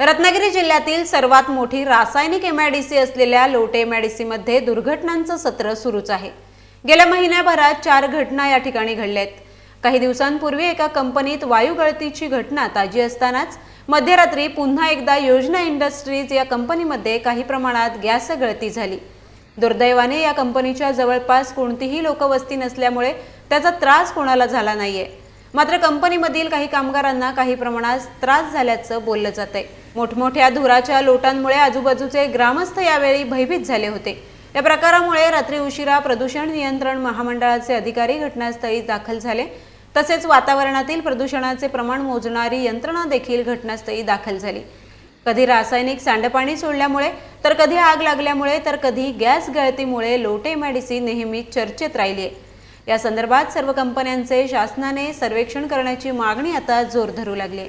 रत्नागिरी जिल्ह्यातील सर्वात मोठी रासायनिक एमआयडीसी असलेल्या लोटे एमआयडीसीमध्ये दुर्घटनांचं सत्र सुरूच आहे. गेल्या महिन्याभरात चार घटना या ठिकाणी घडल्या आहेत काही दिवसांपूर्वी एका कंपनीत वायू गळतीची घटना ताजी असतानाच मध्यरात्री पुन्हा एकदा योजना इंडस्ट्रीज या कंपनीमध्ये काही प्रमाणात गॅस गळती झाली. दुर्दैवाने या कंपनीच्या जवळपास कोणतीही लोकवस्ती नसल्यामुळे त्याचा त्रास कोणाला झाला नाहीये. मात्र कंपनीमधील काही कामगारांना काही प्रमाणात त्रास झाल्याचं बोललं जात आहे मोठमोठ्या धुराच्या लोटांमुळे आजूबाजूचे ग्रामस्थ यावेळी भयभीत झाले होते. या प्रकारामुळे रात्री उशिरा प्रदूषण नियंत्रण महामंडळाचे अधिकारी घटनास्थळी दाखल झाले. तसेच वातावरणातील प्रदूषणाचे प्रमाण मोजणारी यंत्रणा देखील घटनास्थळी दाखल झाली. कधी रासायनिक सांडपाणी सोडल्यामुळे तर कधी आग लागल्यामुळे तर कधी गॅस गळतीमुळे लोटे मॅडिसी नेहमी चर्चेत राहिली आहे या संदर्भात सर्व कंपन्यांचे शासनाने सर्वेक्षण करण्याची मागणी आता जोर धरू लागली